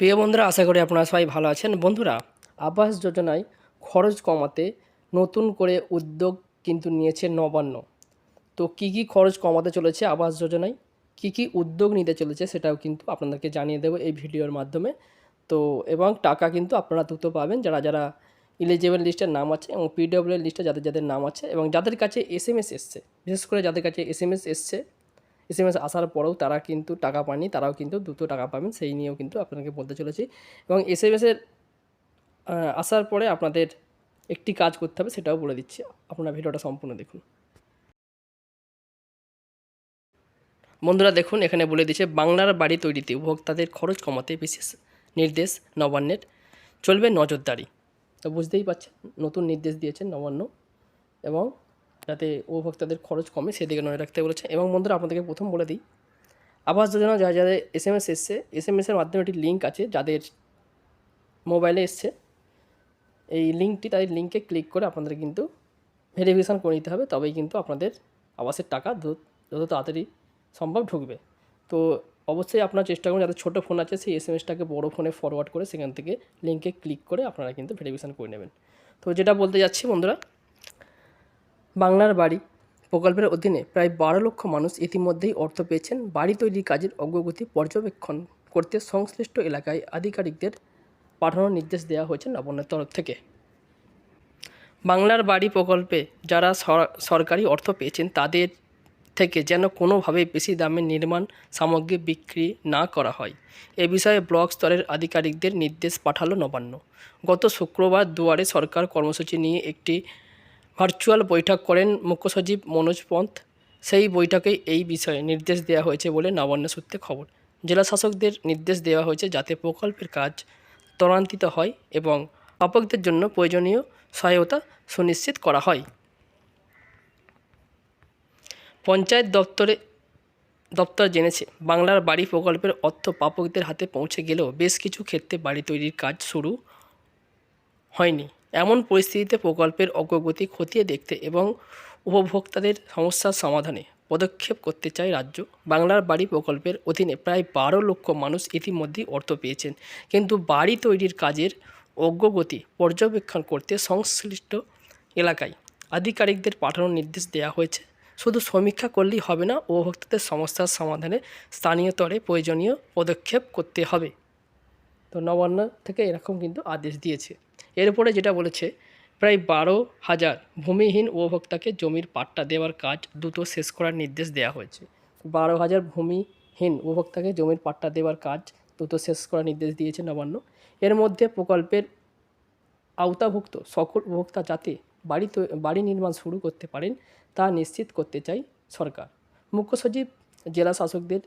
প্রিয় বন্ধুরা, আশা করি আপনারা সবাই ভালো আছেন। বন্ধুরা, আবাস যোজনায় খরচ কমাতে নতুন করে উদ্যোগ কিন্তু নিয়েছে নবান্ন। তো কী কী খরচ কমাতে চলেছে আবাস যোজনায়? কী কী উদ্যোগ নিতে চলেছে সেটাও কিন্তু আপনাদেরকে জানিয়ে দেবো এই ভিডিওর মাধ্যমে। তো, এবং টাকা কিন্তু আপনারা দ্রুত পাবেন যারা যারা ইলিজিবল লিস্টের নাম আছে এবং পিডব্লিউ লিস্টে যাদের যাদের নাম আছে এবং যাদের কাছে এস এম এস এসছে, বিশেষ করে যাদের কাছে এস এম এস এসছে এস এম এস আসার পরেও তারা কিন্তু টাকা পাননি, তারাও কিন্তু দ্রুত টাকা পাবেন, সেই নিয়েও কিন্তু আপনাকে বলতে চলেছি। এবং এস এম এসের আসার পরে আপনাদের একটি কাজ করতে হবে, সেটাও বলে দিচ্ছি। আপনারা ভিডিওটা সম্পূর্ণ দেখুন। বন্ধুরা দেখুন, এখানে বলে দিচ্ছে, বাংলার বাড়ি তৈরিতে উপভোক্তাদের খরচ কমাতে বিশেষ নির্দেশ নবান্নের। চলবে নজরদারি। তো বুঝতেই পারছেন, নতুন নির্দেশ দিয়েছেন নবান্ন। এবং যাতে উপভোক্তাদের খরচ কমে, সেদিকে নজর রাখতে বলেছে। এবং বন্ধুরা, আপনাদেরকে প্রথম বলে দিই, আবাস যোজনা যা যাদের এস এম এস এসছে এস এম এসের মাধ্যমে একটি লিঙ্ক আছে, যাদের মোবাইলে এসছে। এই লিঙ্কটি তাদের লিঙ্কে ক্লিক করে আপনাদের কিন্তু ভেরিফিকেশান করে নিতে হবে, তবেই কিন্তু আপনাদের আবাসের টাকা যত তাড়াতাড়ি সম্ভব ঢুকবে। তো অবশ্যই আপনারা চেষ্টা করুন, যাদের ছোটো ফোন আছে, সেই এস এম এসটাকে বড়ো ফোনে ফরওয়ার্ড করে, সেখান থেকে লিঙ্কে ক্লিক করে আপনারা কিন্তু ভেরিফিকেশান করে নেবেন। তো যেটা বলতে যাচ্ছি বন্ধুরা বাংলার বাড়ি। প্রকল্পের অধীনে প্রায় বারো লক্ষ মানুষ ইতিমধ্যেই অর্থ পেয়েছেন। বাড়ি তৈরির কাজের অগ্রগতি পর্যবেক্ষণ করতে সংশ্লিষ্ট এলাকায় আধিকারিকদের পাঠানোর নির্দেশ দেওয়া হয়েছে নবান্নের তরফ থেকে। বাংলার বাড়ি প্রকল্পে যারা সর- সরকারি অর্থ পেয়েছেন, তাদের থেকে যেন কোনোভাবে বেশি দামে নির্মাণ সামগ্রী বিক্রি না করা হয়। এ বিষয়ে ব্লক স্তরের আধিকারিকদের নির্দেশ পাঠালো নবান্ন। গত শুক্রবার দুয়ারে সরকার কর্মসূচি নিয়ে একটি ভার্চুয়াল বৈঠক করেন মুখ্য সচিব মনোজ পন্থ। সেই বৈঠকে এই বিষয়ে নির্দেশ দেওয়া হয়েছে বলে নবান্ন সূত্রে খবর। জেলা শাসকদের নির্দেশ দেওয়া হয়েছে যাতে প্রকল্পের কাজ ত্বরান্বিত হয় এবং আপকদের জন্য প্রয়োজনীয় সহায়তা সুনিশ্চিত করা হয়। পঞ্চায়েত দপ্তরে দপ্তর জেনেছে, বাংলার বাড়ি প্রকল্পের অর্থ প্রাপকদের হাতে পৌঁছে গেলেও বেশ কিছু ক্ষেত্রে বাড়ি তৈরির কাজ শুরু হয়নি। এমন পরিস্থিতিতে প্রকল্পের অগ্রগতি খতিয়ে দেখতে এবং উপভোক্তাদের সমস্যার সমাধানে পদক্ষেপ করতে চায় রাজ্য। বাংলার বাড়ি প্রকল্পের অধীনে প্রায় বারো লক্ষ মানুষ ইতিমধ্যেই অর্থ পেয়েছেন। কিন্তু বাড়ি তৈরির কাজের অগ্রগতি পর্যবেক্ষণ করতে সংশ্লিষ্ট এলাকায় আধিকারিকদের পাঠানোর নির্দেশ দেওয়া হয়েছে। শুধু সমীক্ষা করলেই হবে না, উপভোক্তাদের সমস্যার সমাধানে স্থানীয় স্তরে প্রয়োজনীয় পদক্ষেপ করতে হবে। তো নবান্ন থেকে এরকম কিন্তু আদেশ দিয়েছে। এরপরে যেটা বলেছে, প্রায় বারো হাজার ভূমিহীন উপভোক্তাকে জমির পাট্টা দেওয়ার কাজ দ্রুত শেষ করার নির্দেশ দেওয়া হয়েছে। বারো হাজার ভূমিহীন উপভোক্তাকে জমির পাট্টা দেওয়ার কাজ দ্রুত শেষ করার নির্দেশ দিয়েছে নবান্ন। এর মধ্যে প্রকল্পের আওতাভুক্ত সকল উপভোক্তা যাতে বাড়ি বাড়ি নির্মাণ শুরু করতে পারেন তা নিশ্চিত করতে চাই সরকার। মুখ্য সচিব, জেলা শাসকদের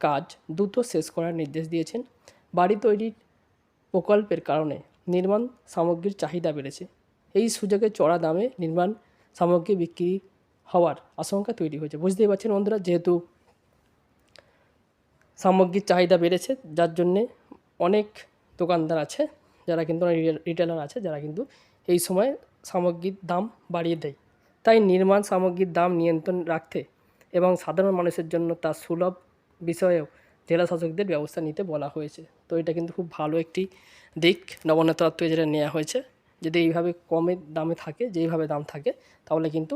কাজ দ্রুত শেষ করার নির্দেশ দিয়েছেন। বাড়ি তৈরির প্রকল্পের কারণে নির্মাণ সামগ্রীর চাহিদা বেড়েছে। এই সুযোগে চড়া দামে নির্মাণ সামগ্রী বিক্রি হওয়ার আশঙ্কা তৈরি হয়েছে। বুঝতেই পারছেন বন্ধুরা, যেহেতু সামগ্রীর চাহিদা বেড়েছে, যার জন্যে অনেক দোকানদার আছে, যারা কিন্তু রিটেলার আছে, যারা কিন্তু এই সময় সামগ্রীর দাম বাড়িয়ে দেয়। তাই নির্মাণ সামগ্রীর দাম নিয়ন্ত্রণ রাখতে এবং সাধারণ মানুষের জন্য তা সুলভ বিষয়েও জেলা শাসকদের ব্যবস্থা নিতে বলা হয়েছে। তো এটা কিন্তু খুব ভালো একটি দিক। নবান্ন তরফ যেটা নেওয়া হয়েছে, যদি এইভাবে কমে দামে থাকে, যেইভাবে দাম থাকে, তাহলে কিন্তু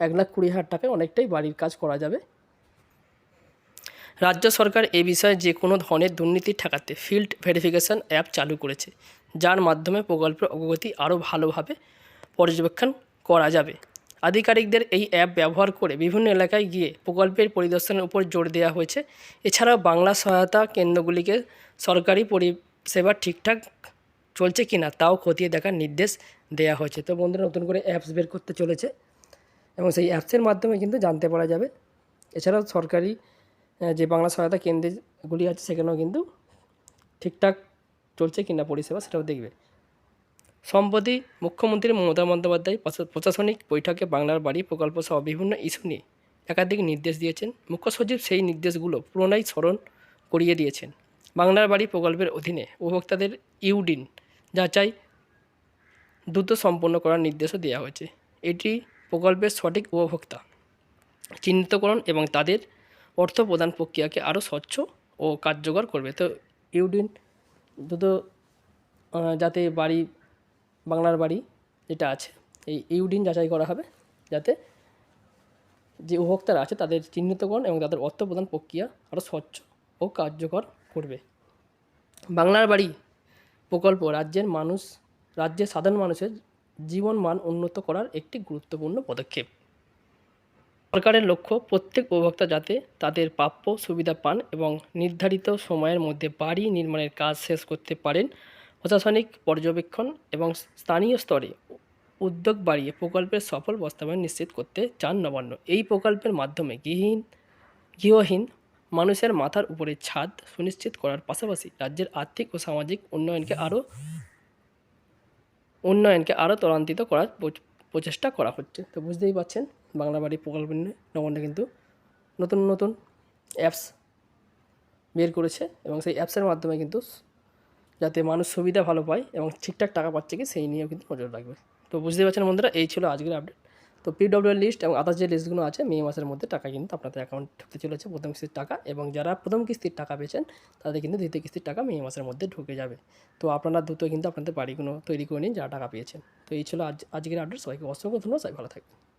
এক লাখ কুড়ি হাজার টাকায় অনেকটাই বাড়ির কাজ করা যাবে। রাজ্য সরকার এ বিষয়ে যে কোনো ধরনের দুর্নীতি ঠেকাতে ফিল্ড ভেরিফিকেশন অ্যাপ চালু করেছে, যার মাধ্যমে প্রকল্পের অগ্রগতি আরও ভালোভাবে পর্যবেক্ষণ করা যাবে। আধিকারিকদের এই অ্যাপ ব্যবহার করে বিভিন্ন এলাকায় গিয়ে প্রকল্পের পরিদর্শনের উপর জোর দেওয়া হয়েছে। এছাড়াও বাংলা সহায়তা কেন্দ্রগুলিকে সরকারি পরিষেবা ঠিকঠাক চলছে কিনা তাও খতিয়ে দেখার নির্দেশ দেওয়া হয়েছে। তো বন্ধুরা, নতুন করে অ্যাপস বের করতে চলেছে এবং সেই অ্যাপসের মাধ্যমে কিন্তু জানতে পারা যাবে। এছাড়াও সরকারি যে বাংলা সহায়তা কেন্দ্রগুলি আছে সেখানেও কিন্তু ঠিকঠাক চলছে কিনা পরিষেবা সেটাও দেখবে। সম্প্রতি মুখ্যমন্ত্রী মমতা বন্দ্যোপাধ্যায় প্রশাসনিক বৈঠকে বাংলার বাড়ি প্রকল্প সহ বিভিন্ন ইস্যু নিয়ে একাধিক নির্দেশ দিয়েছেন। মুখ্য সচিব সেই নির্দেশগুলো পুনরায় স্মরণ করিয়ে দিয়েছেন। বাংলার বাড়ি প্রকল্পের অধীনে উপভোক্তাদের ইউডিন যাচাই দ্রুত সম্পন্ন করার নির্দেশও দেওয়া হয়েছে। এটি প্রকল্পের সঠিক উপভোক্তা চিহ্নিতকরণ এবং তাদের অর্থ প্রদান প্রক্রিয়াকে আরও স্বচ্ছ ও কার্যকর করবে। তো ইউডিন দ্রুত যাতে বাড়ি বাংলার বাড়ি যেটা আছে, এই ইউডিন যাচাই করা হবে যাতে যে উপভোক্তারা আছে তাদের চিহ্নিতকরণ এবং তাদের অর্থ প্রদান প্রক্রিয়া আরও স্বচ্ছ ও কার্যকর করবে। বাংলার বাড়ি প্রকল্প রাজ্যের মানুষ, রাজ্যের সাধারণ মানুষের জীবন মান উন্নত করার একটি গুরুত্বপূর্ণ পদক্ষেপ। সরকারের লক্ষ্য প্রত্যেক উপভোক্তা যাতে তাদের প্রাপ্য সুবিধা পান এবং নির্ধারিত সময়ের মধ্যে বাড়ি নির্মাণের কাজ শেষ করতে পারেন প্রশাসনিক পর্যবেক্ষণ এবং স্থানীয় স্তরে উদ্যোগ বাড়িয়ে প্রকল্পের সফল বাস্তবায়ন নিশ্চিত করতে চান নবান্ন। এই প্রকল্পের মাধ্যমে গৃহহীন গৃহহীন মানুষের মাথার উপরে ছাদ সুনিশ্চিত করার পাশাপাশি রাজ্যের আর্থিক ও সামাজিক উন্নয়নকে আরও উন্নয়নকে আরও ত্বরান্বিত করার প্রচেষ্টা করা হচ্ছে। তো বুঝতেই পারছেন বাংলা বাড়ি প্রকল্প নিয়ে নবান্ন কিন্তু নতুন নতুন অ্যাপস বের করেছে এবং সেই অ্যাপসের মাধ্যমে কিন্তু যাতে মানুষ সুবিধা ভালো পায় এবং ঠিকঠাক টাকা পাচ্ছে কি সেই নিয়েও কিন্তু নজর রাখবে। তো বুঝতেই পারছেন বন্ধুরা, এই ছিল আজকের আপডেট তো পিডব্লিউ লিস্ট এবং আদার্স যে লিস্টগুলো আছে, মে মাসের মধ্যে টাকা কিন্তু আপনাদের অ্যাকাউন্ট ঢুকতে চলেছে প্রথম কিস্তির টাকা এবং যারা প্রথম কিস্তির টাকা পেয়েছেন, তাদের কিন্তু দ্বিতীয় কিস্তির টাকা মে মাসের মধ্যে ঢুকে যাবে। তো আপনারা দ্রুত কিন্তু আপনাদের বাড়িগুলো তৈরি করে নিন যারা টাকা পেয়েছেন। তো এই ছিল আজ, আজকের আপডেট সবাইকে অসংখ্য ধন্যবাদ। সবাই ভালো থাকবেন।